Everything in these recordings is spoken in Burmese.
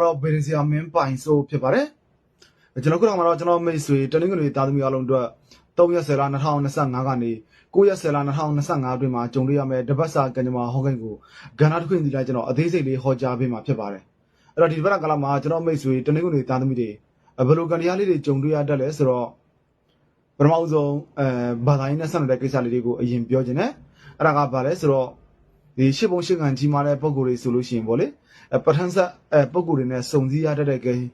တော့ဗေဒင်ဆီယာမင်းပိုင်ဆိုဖြစ်ပါတယ်ကျွန်တော်ခုတော့မှာတော့ကျွန်တော်မိတ်ဆွေတနင်္ဂနွေသားသမီးအားလုံးအတွက်3ရက်10လ2025ကနေ9ရက်10လ2025အတွင်းမှာကြုံတွေ့ရမယ့်တပတ်စာကံကြမ္မာဟောကိန်းကိုကဏ္ဍတစ်ခုစီလိုက်ကျွန်တော်အသေးစိတ်လေးဟောကြားပေးမှာဖြစ်ပါတယ်အဲ့တော့ဒီတပတ်ကလာမှာကျွန်တော်မိတ်ဆွေတနင်္ဂနွေသားသမီးတွေဘယ်လိုကံတရားလေးတွေကြုံတွေ့ရတတ်လဲဆိုတော့ပထမဦးဆုံးအဲဘာသာရေးနဲ့ဆက်နွယ်တဲ့ကိစ္စလေးတွေကိုအရင်ပြောခြင်းနဲ့အဲ့ဒါကဘာလဲဆိုတော့ ဒီရှစ်ပုံရှစ်ကန်ကြီးမားတဲ့ပုံကိုယ်တွေဆိုလို့ရှိရင်ဗောလေအဲပထမဆက်အဲပုံကူတွေနဲ့စုံစည်းရတတ်တဲ့ဂိမ်း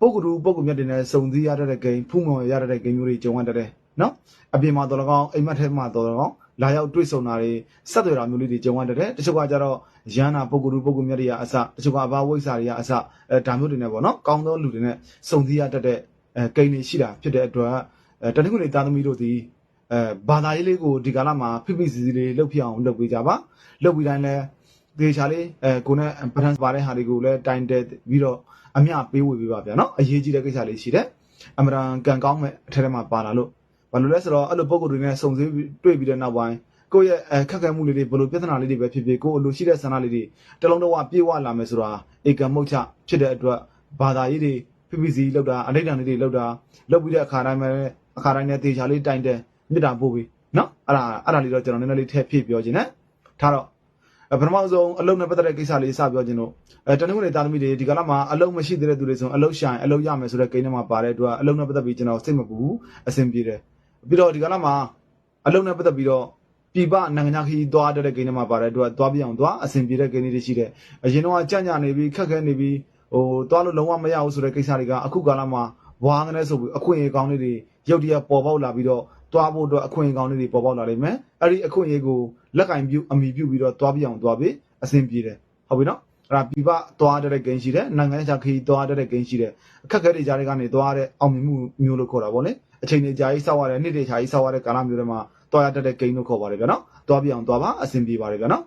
ပုံကူတူပုံကူမြတ်တွေနဲ့စုံစည်းရတတ်တဲ့ဂိမ်းဖူးမော်ရတတ်တဲ့ဂိမ်းမျိုးတွေကြုံရတတ်တယ်နော်အပြင်မှာတော်လကောင်းအိမ်မက်ထဲမှာတော်လကောင်းလာရောက်တွေ့ဆုံတာတွေဆက်သွယ်တာမျိုးလေးတွေကြုံရတတ်တယ်တချို့ကကြတော့ရန်နာပုံကူတူပုံကူမြတ်တွေကအစတချို့ကအဘာဝိစာတွေကအစအဲဒါမျိုးတွေနဲ့ပေါ့နော်ကောင်းသောလူတွေနဲ့စုံစည်းရတတ်တဲ့အဲဂိမ်းတွေရှိတာဖြစ်တဲ့အတွက်အဲတနင်္ဂနွေသားသမီးတို့ဒီ အဲဘာသာရေးလေးကိုဒီကာလမှာဖိဖိစီစီလေးလှုပ်ပြအောင်လုပ်ပေးကြပါလှုပ်ပြီးတိုင်းလဲဒေချာလေးအဲကိုနဲ့ပထန်ပါတဲ့ဟာတွေကိုလည်းတိုင်တယ်ပြီးတော့အမျှပေးဝေပေးပါဗျာနော်အရေးကြီးတဲ့ကိစ္စလေးရှိတယ်အမရန်ကန်ကောင်းမဲ့အထက်ထဲမှာပါလာလို့ဘာလို့လဲဆိုတော့အဲ့လိုပုံကိုယ်တွေနဲ့စုံစည်းတွေ့ပြီးတဲ့နောက်ပိုင်းကိုယ့်ရဲ့အခက်အခဲမှုလေးတွေဘယ်လိုပြဿနာလေးတွေပဲဖြစ်ဖြစ်ကိုယ်အလိုရှိတဲ့ဆန္ဒလေးတွေတလုံးတော့ပြေဝလာမယ်ဆိုတာဧကမုတ်ချဖြစ်တဲ့အတွက်ဘာသာရေးတွေ PPC လောက်တာအဋိဌာန်လေးတွေလောက်တာလောက်ပြီးတဲ့အခါတိုင်းမှာအခါတိုင်းနဲ့ဒေချာလေးတိုင်တယ် မြစ်တာပို့ပြီးနော်အဲ့ဒါအဲ့ဒါလေးတော့ကျွန်တော်နည်းနည်းလေးထည့်ဖြည့်ပြောခြင်းနဲ့ထားတော့အဲပထမဆုံးအလုံးနဲ့ပတ်သက်တဲ့ကိစ္စလေးစပြောခြင်းလို့အဲတနင်္ဂနွေသားသမီးတွေဒီကလာမှာအလုံးမရှိသေးတဲ့သူတွေဆိုအလုံးရှာရင်အလုံးရမယ်ဆိုတဲ့ကိန်းထဲမှာပါတဲ့အတွက်အလုံးနဲ့ပတ်သက်ပြီးကျွန်တော်စိတ်မပူဘူးအဆင်ပြေတယ်ပြီးတော့ဒီကလာမှာအလုံးနဲ့ပတ်သက်ပြီးတော့ပြပနိုင်ငံခြားခီးသွားတဲ့ကိန်းထဲမှာပါတဲ့အတွက်သွားပြအောင်သွားအဆင်ပြေတဲ့ကိန်းလေးတွေရှိတယ်အရင်တော့ကြံ့ကြနေပြီးခက်ခဲနေပြီးဟိုသွားလို့လုံးဝမရဘူးဆိုတဲ့ကိစ္စတွေကအခုကာလမှာဘွားငနဲ့ဆိုပြီးအခွင့်အရေးကောင်းလေးတွေရုတ်တရက်ပေါ်ပေါက်လာပြီးတော့ သွားဖို့အတွက်အခွင့်အရေးကောင်းလေးတွေပေါ်ပေါက်လာလိမ့်မယ်အဲ့ဒီအခွင့်အရေးကိုလက်ကင်ပြုအမိပြုပြီးတော့သွားပြအောင်သွားပြီးအဆင်ပြေတယ်ဟုတ်ပြီနော်အဲ့ဒါပြပသွားတဲ့ဂိမ်းရှိတယ်နိုင်ငံခြားခရီးသွားတဲ့ဂိမ်းရှိတယ်အခက်အခဲတွေကြားတွေကနေသွားတဲ့အောင်မြင်မှုမျိုးလို့ခေါ်တာပေါ့လေအချိန်တွေကြာကြီးစောက်ရတဲ့နှစ်တွေကြာကြီးစောက်ရတဲ့ကာလမျိုးတွေမှာသွားရတတ်တဲ့ဂိမ်းလို့ခေါ်ပါတယ်ဗျာနော်သွားပြအောင်သွားပါအဆင်ပြေပါတယ်ဗျာနော်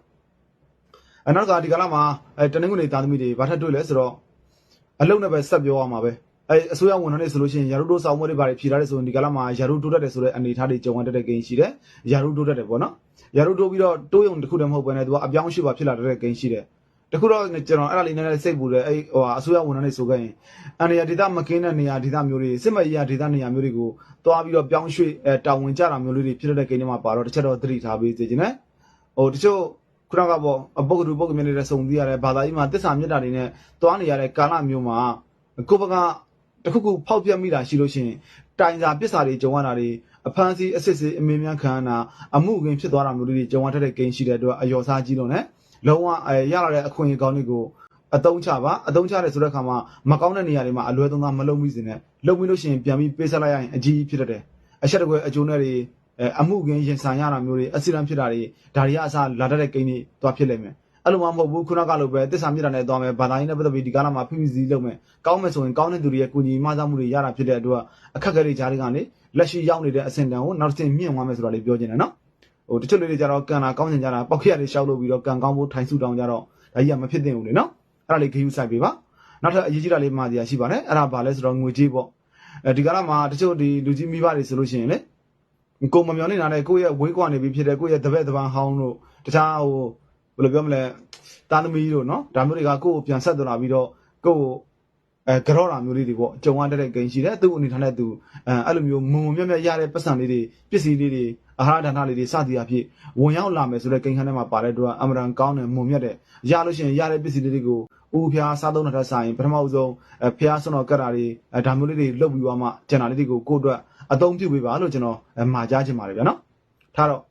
အနောက်ကဒီကာလမှာအဲတနင်္ဂနွေသားသမီးတွေဘာထပ်တွေ့လဲဆိုတော့အလုံးနဲ့ပဲဆက်ပြောရမှာပဲ အဲအစိုးရဝန်ထမ်းတွေဆိုလို့ရှိရင်ယာရုတိုးဆောင်မွေးတွေဘာတွေဖြေထားတယ်ဆိုရင်ဒီကာလမှာယာရုတိုးတက်တယ်ဆိုတဲ့အနေအထားတွေကြုံရတဲ့ဂိမ်းရှိတယ်ယာရုတိုးတက်တယ်ပေါ့နော်ရာတို့တိုးပြီးတော့တိုးရုံတစ်ခုတည်းမဟုတ်ဘဲနဲ့သူကအပြောင်းအရွှေ့ပါဖြစ်လာတဲ့ဂိမ်းရှိတယ်တခုတော့ကျွန်တော်အဲ့ဒါလေးနည်းနည်းစိတ်ပူတယ်အဲ့ဟိုအစိုးရဝန်ထမ်းတွေဆိုခဲ့ရင်အန်ရဒေတာမကင်းတဲ့နေရာဒေတာမျိုးတွေစစ်မရေးရဒေတာနေရာမျိုးတွေကိုတွားပြီးတော့ပြောင်းရွှေ့အဲတာဝန်ကြတာမျိုးလေးတွေဖြစ်တဲ့ဂိမ်းတွေမှာပါတော့တစ်ချက်တော့သတိထားပေးစေချင်တယ်ဟိုတချို့ခုနကပေါ့ပုဂ္ဂိုလ်ပုဂ္ဂိုလ်မျိုးတွေစုံပြီးရတယ်ဘာသာရေးမှာတစ္ဆာမြတ်တာတွေနဲ့တွားနေရတဲ့ကာလမျိုးမှာကိုယ့်ဘက်က တခုခုဖောက်ပြက်မိတာရှိလို့ရှိရင်တိုင်စာပစ္စာတွေကြုံရတာတွေအဖမ်းဆီးအစစ်စစ်အမင်းများခံရတာအမှုအကင်းဖြစ်သွားတာမျိုးတွေကြုံရတဲ့ဂိမ်းရှိတဲ့အတွက်အယောစားကြီးလို့ ਨੇ လုံးဝအဲရလာတဲ့အခွင့်အရေးကောင်းတွေကိုအတုံးချပါအတုံးချတယ်ဆိုတဲ့အခါမှာမကောင်းတဲ့နေရာတွေမှာအလွဲသုံးစားမလုပ်မိစေနဲ့လုပ်ပြီးလို့ရှိရင်ပြန်ပြီးပေးဆက်လိုက်ရရင်အကြီးကြီးဖြစ်တတ်တယ်အချက်တကွဲအကျိုးနဲ့တွေအဲအမှုအကင်းရင်ဆိုင်ရတာမျိုးတွေအက်ဆီဒန့်ဖြစ်တာတွေဒါတွေကအစားလာတတ်တဲ့ဂိမ်းတွေသွားဖြစ်လိမ့်မယ် အဲ့လိုမှမဟုတ်ဘူးခုနကလိုပဲတစ္ဆာမြစ်တာနဲ့သွားမယ်ဘာသာရေးနဲ့ပတ်သက်ပြီးဒီကာလမှာ PPC လုပ်မယ်ကောင်းမယ်ဆိုရင်ကောင်းတဲ့သူတွေရဲ့ကုညီမစားမှုတွေရတာဖြစ်တဲ့အတွက်အခက်အခဲတွေကြားတွေကနေလက်ရှိရောက်နေတဲ့အဆင့်တန်းကိုနောက်တစ်ဆင့်မြင့်သွားမယ်ဆိုတာလေးပြောချင်တယ်နော်ဟိုတချို့လူတွေကြတော့ကန်လာကောင်းချင်ကြတာပောက်ခရတွေရှောက်လို့ပြီးတော့ကန်ကောင်းဖို့ထိုင်စုတောင်းကြတော့ဒါကြီးကမဖြစ်သင့်ဘူးလေနော်အဲ့ဒါလေးဂယူဆိုင်ပေးပါနောက်ထပ်အရေးကြီးတာလေးမှတရားရှိပါတယ်အဲ့ဒါဘာလဲဆိုတော့ငွေကြေးပေါ့အဲဒီကာလမှာတချို့ဒီလူကြီးမိဘတွေဆိုလို့ရှိရင်လေကိုမမျောနေတာနဲ့ကိုယ့်ရဲ့ဝေးကွာနေပြီဖြစ်တဲ့ကိုယ့်ရဲ့တပည့်တပန်းဟောင်းတို့တခြားဟို ဘယ်လိုပြောမလဲတာသမီတို့နော်ဒါမျိုးတွေကကိုယ့်ကိုပြန်ဆက်သွလာပြီးတော့ကိုယ့်ကိုအဲကြော့တာမျိုးလေးတွေပေါ့ကြုံရတဲ့ဂိမ်းရှိတယ်သူ့အနေထားနဲ့သူအဲအဲ့လိုမျိုးမုံမမြတ်မြတ်ရတဲ့ပတ်စံလေးတွေပစ္စည်းလေးတွေအာဟာရဒါနလေးတွေစသည်အဖြစ်ဝင်ရောက်လာမယ်ဆိုတဲ့ဂိမ်းခန်းထဲမှာပါတဲ့အတွက်အမရန်ကောင်းတယ်မုံမြတ်တယ်ရလို့ရှိရင်ရတဲ့ပစ္စည်းလေးတွေကိုဦးဖျားစားသုံးတဲ့ဆိုင်ပထမဦးဆုံးအဲဖျားဆွန်တော်ကတ်တာတွေအဲဒါမျိုးလေးတွေလုတ်ပြီးသွားမှကျန်တာလေးတွေကိုကိုယ့်အတွက်အသုံးပြုပေးပါလို့ကျွန်တော်အဲမှာကြားချင်ပါတယ်ဗျာနော်ထားတော့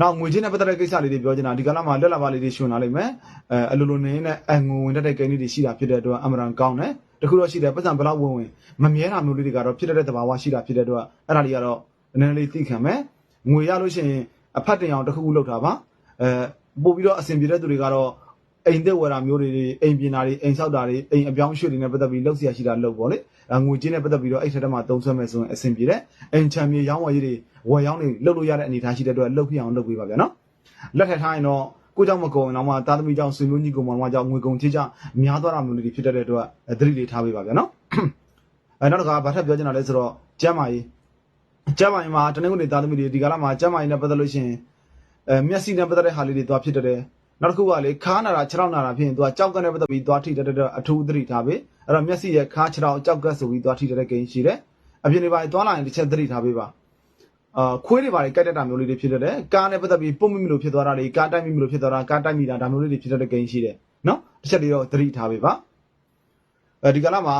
နောက်ငွေချင်းနဲ့ပတ်သက်တဲ့ကိစ္စလေးတွေပြောချင်တာဒီကလာမှာလက်လာပါလေးတွေရှင်လာလိမ့်မယ်အဲအလိုလိုနေနဲ့အငွေဝင်တတ်တဲ့ကိန်းလေးတွေရှိတာဖြစ်တဲ့အတွက်အမရန်ကောင်းတယ်တခုတော့ရှိတယ်ပတ်စံဘလောက်ဝင်ဝင်မမြဲတာမျိုးလေးတွေကတော့ဖြစ်တတ်တဲ့သဘာဝရှိတာဖြစ်တဲ့အတွက်အဲ့ဒါလေးကတော့နည်းနည်းလေးသိခံမယ်ငွေရလို့ရှိရင်အဖတ်တင်အောင်တစ်ခုခုလောက်တာပါအဲပို့ပြီးတော့အဆင်ပြေတဲ့သူတွေကတော့ အိမ်သက်ဝယ်တာမျိုးတွေအိမ်ပြင်တာတွေအိမ်ဆောက်တာတွေအိမ်အပြောင်းအရွှေ့တွေနဲ့ပတ်သက်ပြီးလောက်စရာရှိတာလောက်ပေါ့လေငွေကြေးနဲ့ပတ်သက်ပြီးတော့အဲ့ထက်တမှာသုံးဆွဲမယ်ဆိုရင်အဆင်ပြေတယ်အိမ်ချမ်းမြေရောင်းဝယ်ရေးတွေဝယ်ရောင်းတွေလုပ်လို့ရတဲ့အနေအထားရှိတဲ့အတွက်လုပ်ပြအောင်လုပ်ပေးပါဗျာနော်လက်ထက်ထားရင်တော့ကိုကြောင့်မကုန်တော့မှတာသမီကြောင့်ဆွေမျိုးညီကောင်မောင်မကြောင့်ငွေကုန်ချေကြောင့်များသွားတာမျိုးတွေဖြစ်တဲ့အတွက်သတိလေးထားပေးပါဗျာနော်အဲနောက်တစ်ခါဘာထပ်ပြောချင်တာလဲဆိုတော့ကျမ်းမာရေးကျမ်းမာရေးမှာတနင်္ဂနွေတာသမီတွေဒီကာလမှာကျမ်းမာရေးနဲ့ပတ်သက်လို့ရှိရင်အဲမျက်စိနဲ့ပတ်သက်တဲ့ဟာလေးတွေသွားဖြစ်တဲ့ နောက်တစ်ခုကလေခါနာတာခြေထောက်နာတာဖြစ်ရင်သူကကြောက်ကနဲ့ပတ်သက်ပြီးသွားထိတက်တဲ့အထူးသတိထားပေးအဲ့တော့မျက်စိရဲ့ခါခြေထောက်ကြောက်ကဆိုပြီးသွားထိတက်တဲ့ကိန်းရှိတယ်အပြင်တွေပါသွားလာရင်တစ်ချက်သတိထားပေးပါအာခွေးတွေပါလေကတ်တက်တာမျိုးလေးတွေဖြစ်တတ်တယ်ကားနဲ့ပတ်သက်ပြီးပုံမိမလို့ဖြစ်သွားတာလေကားတိုက်မိမလို့ဖြစ်သွားတာကားတိုက်မိတာဒါမျိုးလေးတွေဖြစ်တတ်တဲ့ကိန်းရှိတယ်နော်တစ်ချက်လေးတော့သတိထားပေးပါအဲဒီကလာမှာ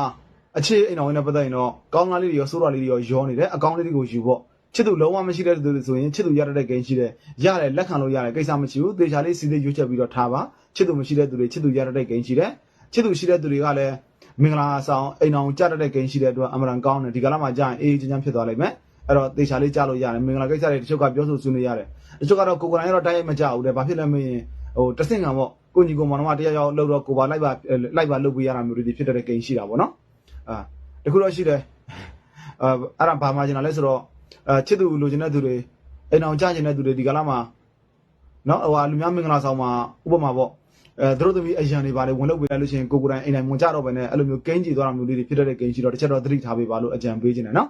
အခြေအိမ်တော်နဲ့ပတ်သက်ရင်တော့ကောင်းကားလေးတွေရောစိုးတာလေးတွေရောရောနေတယ်အကောင်းလေးတွေကိုယူဖို့ ချစ်သူလုံးဝမရှိတဲ့သူတွေဆိုရင်ချစ်သူရတတ်တဲ့ကိန်းရှိတယ်ရတယ်လက်ခံလို့ရတယ်ကိစ္စမရှိဘူးသေချာလေးစီသေးရွေးချက်ပြီးတော့ထားပါချစ်သူမရှိတဲ့သူတွေချစ်သူရတတ်တဲ့ကိန်းရှိတယ်ချစ်သူရှိတဲ့သူတွေကလည်းမင်္ဂလာဆောင်အိမ်တော်ကြတတ်တဲ့ကိန်းရှိတဲ့အတွက်အမှန်တန်ကောင်းတယ်ဒီကလာမှာကြာရင်အေးအေးချမ်းချမ်းဖြစ်သွားလိမ့်မယ်အဲ့တော့သေချာလေးကြားလို့ရတယ်မင်္ဂလာကိစ္စတွေတချို့ကပြောဆိုဆွေးနွေးရတယ်တချို့ကတော့ကိုယ်ကိုယ်တိုင်ကတော့တိုက်ရိုက်မကြဘူးတဲ့ဘာဖြစ်လဲမင်းဟိုတဆင့်ကံပေါ့ကိုညီကိုမောင်နှမတရားရောက်လို့တော့ကိုပါလိုက်ပါလိုက်ပါလုပ်ပေးရတာမျိုးတွေဖြစ်တဲ့ကိန်းရှိတာပေါ့နော်အာတခုတော့ရှိတယ်အဲအဲ့ဒါဘာမှကျင်တာလဲဆိုတော့ အဲချစ်သူလိုချင်တဲ့သူတွေအိမ်အောင်ကြချင်တဲ့သူတွေဒီကလာမှာနော်ဟိုဟာလူများမင်္ဂလာဆောင်မှာဥပမာပေါ့အဲသူတို့သမီးအရန်တွေပါလေဝင်လုပ်ပေးလိုက်လို့ရှိရင်ကိုကိုယ်တိုင်အိမ်တိုင်းဝင်ကြတော့ပဲနဲ့အဲ့လိုမျိုးကိန်းကြီးသွားတာမျိုးလေးတွေဖြစ်တဲ့ကိန်းရှိတော့တစ်ချက်တော့သတိထားပေးပါလို့အကြံပေးခြင်းတယ်နော်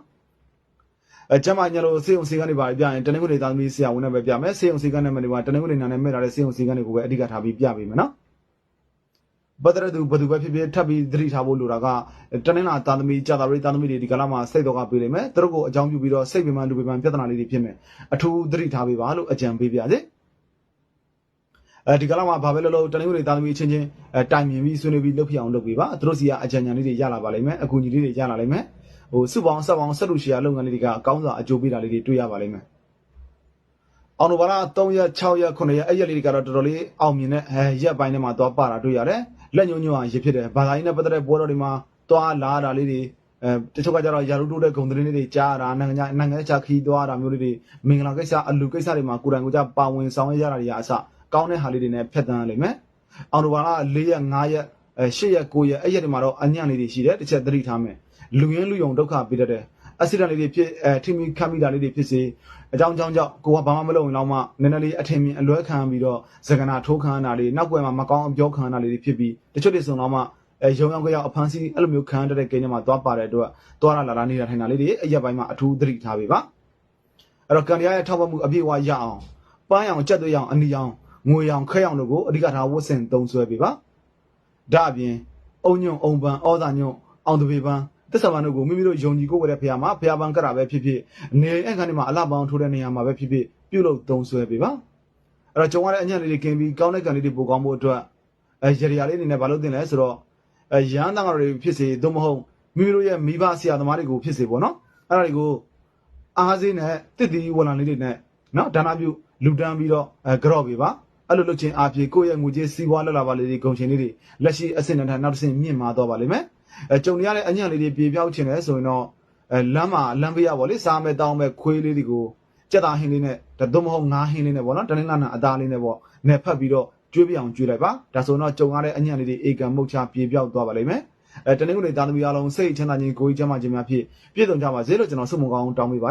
အဲကျမညာလို့စေုံစီကနေပါပြရင်တနင်္ဂနွေသားသမီးဆရာဝန်နဲ့ပဲပြမယ်စေုံစီကနေမနေပါတနင်္ဂနွေနာနဲ့မဲ့လာတဲ့စေုံစီကနေကိုပဲအဓိကထားပြီးပြပေးမယ်နော် ဘဒရသူဘသူပဲဖြစ်ဖြစ်ထပ်ပြီးသတိထားဖို့လိုတာကတနင်္လာသားသမီးကြာတာရိသားသမီးတွေဒီကလာမှာစိတ်တော့ကပေးလိမ့်မယ်သူတို့ကိုအကြောင်းပြုပြီးတော့စိတ်ပင်ပန်းလူပင်ပန်းပြဿနာလေးတွေဖြစ်မယ်အထူးသတိထားပေးပါလို့အကြံပေးပါစေအဲဒီကလာမှာဘာပဲလို့လို့တနင်္ဂနွေသားသမီးချင်းချင်းအဲတိုင်မြင်ပြီးဆွေးနွေးပြီးလုပ်ဖြစ်အောင်လုပ်ပေးပါသူတို့စီကအကြံဉာဏ်လေးတွေရလာပါလိမ့်မယ်အကူအညီလေးတွေရလာလိမ့်မယ်ဟိုစုပေါင်းဆက်ပေါင်းဆက်လူရှီယာလုပ်ငန်းလေးတွေကအကောင်းစွာအကျိုးပေးတာလေးတွေတွေ့ရပါလိမ့်မယ်အောင်နိုဘာလာ3ရက်6ရက်9ရက်အဲ့ရက်လေးတွေကတော့တော်တော်လေးအောင်မြင်တဲ့အဲရက်ပိုင်းထဲမှာသွားပါတာတွေ့ရတယ် လက်ညှိုးညွှန်အောင်ရဖြစ်တယ်ဘာသာရေးနဲ့ပတ်သက်တဲ့ပွဲတော်တွေမှာသွားလာတာလေးတွေအဲတချို့ကကြတော့ယာရုတိုးတဲ့ဂုံသတင်းလေးတွေကြားတာနိုင်ငံခြားနိုင်ငံခြားခီးသွားတာမျိုးလေးတွေမင်္ဂလာကိစ္စအလူကိစ္စတွေမှာကိုယ်တိုင်ကိုယ်ကြပါဝင်ဆောင်ရွက်ရတာတွေအစကောင်းတဲ့ဟာလေးတွေနဲ့ဖျက်ဆီးရလိမ့်မယ်အောင်နိုဘာလာ4ရက်5ရက်အဲ8ရက်9ရက်အဲ့ရက်တွေမှာတော့အညံ့လေးတွေရှိတယ်တစ်ချက်သတိထားမယ်လူရင်းလူယုံဒုက္ခပေးတတ်တယ် အက်ဆီဒန့်လေးတွေဖြစ်အဲထိမိခတ်မိတာလေးတွေဖြစ်စေအကြောင်းကြောင်းကြောင့်ကိုကဘာမှမလုပ်ရင်တော့မှနည်းနည်းလေးအထင်မြင်အလွဲခံပြီးတော့ဇကနာထိုးခံရတာလေးနောက်ွယ်မှာမကောင်းအပြောခံရတာလေးတွေဖြစ်ပြီးတချို့တွေဆိုတော့မှအဲရုံရောင်ကြောင်အဖန်စီအဲ့လိုမျိုးခံရတဲ့ကိန်းတွေမှာသွားပါတဲ့အတွက်သွားလာလာလာနေတာထိုင်တာလေးတွေအရက်ပိုင်းမှာအထူးသတိထားပေးပါအဲ့တော့ကန်ဒီယာရဲ့ထောက်ပံ့မှုအပြည့်အဝရအောင်ပန်းအောင်ကြက်သွေးအောင်အနီအောင်ငွေအောင်ခဲအောင်တို့ကိုအဓိကထားဝတ်ဆင်သုံးဆွဲပေးပါဒါအပြင်အုံညွန့်အုံပန်းဩဇာညွန့်အောင်တပေပန်း သစ္စာပန်တို့ကိုမိမိတို့ယုံကြည်ကိုယ်ဝဲတဲ့ဖရာမှာဖရာပန်ကတာပဲဖြစ်ဖြစ်နေအခန်းတွေမှာအလှပန်ထိုးတဲ့နေရာမှာပဲဖြစ်ဖြစ်ပြုလုပ်သုံးဆွဲပေးပါအဲ့တော့ကြုံရတဲ့အညံ့လေးတွေကင်းပြီးကောင်းတဲ့ကံလေးတွေပို့ကောင်းဖို့အတွက်အဲရရလေးအနေနဲ့မလုပ်သင့်လဲဆိုတော့အဲရဟန်းတန်ဃာတွေဖြစ်စေသို့မဟုတ်မိမိတို့ရဲ့မိဘဆရာသမားတွေကိုဖြစ်စေပေါ့နော်အဲ့ဒါတွေကိုအားစေးနဲ့တစ်တီဝလံလေးတွေနဲ့နော်ဒါနပြုလူတန်းပြီးတော့အဲကြော့ပေးပါအဲ့လိုလုပ်ချင်းအပြေကိုယ့်ရဲ့ငွေကြေးစီးပွားလက်လာပါလေးတွေဂုံချင်းလေးတွေလက်ရှိအဆင့်နဲ့နောက်တစ်ဆင့်မြင့်မာတော့ပါလိမ့်မယ် အဲကြုံရတဲ့အညံ့လေးတွေပြေပြောက်ချင်တယ်ဆိုရင်တော့အဲလမ်းမှာလမ်းပေးရပါလေစားမဲ့တောင်းမဲ့ခွေးလေးတွေကိုကြက်သားဟင်းလေးနဲ့ဒါသို့မဟုတ်ငါးဟင်းလေးနဲ့ပေါ့နော်တနင်္လာနာအသားလေးနဲ့ပေါ့နယ်ဖက်ပြီးတော့ကျွေးပြအောင်ကျွေးလိုက်ပါဒါဆိုတော့ကြုံရတဲ့အညံ့လေးတွေအေကံမုတ်ချပြေပြောက်သွားပါလိမ့်မယ်အဲတနင်္ဂနွေသားသမီးအားလုံးစိတ်ချမ်းသာခြင်းကိုယ်ကြီးချမ်းသာခြင်းများဖြင့်ပြည့်စုံကြပါစေလို့ကျွန်တော်ဆုမွန်ကောင်းတောင်းပေးပါ